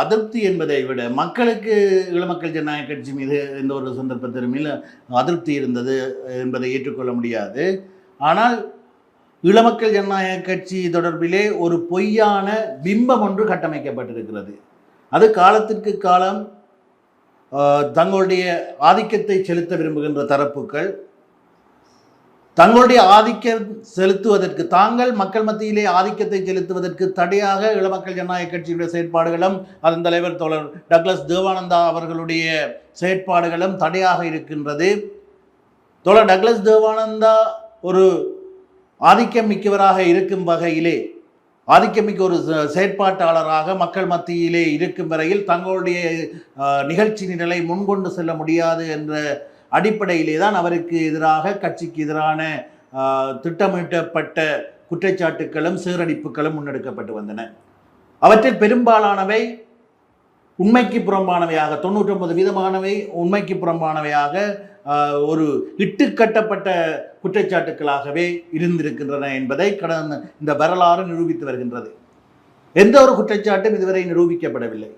அதிருப்தி என்பதை விட மக்களுக்கு இளமக்கள் ஜனநாயக கட்சி மீது எந்த ஒரு சந்தர்ப்பத்திலும் இல்லை அதிருப்தி இருந்தது என்பதை ஏற்றுக்கொள்ள முடியாது. ஆனால் இளமக்கள் ஜனநாயக கட்சி தொடர்பிலே ஒரு பொய்யான பிம்பம் ஒன்று கட்டமைக்கப்பட்டிருக்கிறது. அது காலத்திற்கு காலம் தங்களுடைய ஆதிக்கத்தை செலுத்த விரும்புகின்ற தரப்புகள் தங்களுடைய ஆதிக்கம் செலுத்துவதற்கு தாங்கள் மக்கள் மத்தியிலே ஆதிக்கத்தை செலுத்துவதற்கு தடையாக இளமக்கள் ஜனநாயக கட்சியுடைய செயற்பாடுகளும் அதன் தலைவர் தோழர் டக்ளஸ் தேவானந்தா அவர்களுடைய செயற்பாடுகளும் தடையாக இருக்கின்றது. தோழர் டக்ளஸ் தேவானந்தா ஒரு ஆதிக்கம் மிக்கவராக இருக்கும் வகையிலே ஆதிக்கமிக்க ஒரு செயற்பாட்டாளராக மக்கள் மத்தியிலே இருக்கும் வரையில் தங்களுடைய நிகழ்ச்சி நிலை முன்கொண்டு செல்ல முடியாது என்ற அடிப்படையிலே தான் அவருக்கு எதிராக கட்சிக்கு எதிரான திட்டமிட்டப்பட்ட குற்றச்சாட்டுக்களும் சீரடிப்புகளும் முன்னெடுக்கப்பட்டு வந்தன. அவற்றில் பெரும்பாலானவை உண்மைக்கு புறம்பானவையாக தொண்ணூற்றொன்பது வீதமானவை உண்மைக்கு புறம்பானவையாக ஒரு ஒரு இட்டுக்கட்டப்பட்ட குற்றச்சாட்டுக்களாகவே இருந்திருக்கின்றன என்பதை கடந்த இந்த வரலாறு நிரூபித்து வருகின்றது. எந்த ஒரு குற்றச்சாட்டும் இதுவரை நிரூபிக்கப்படவில்லை.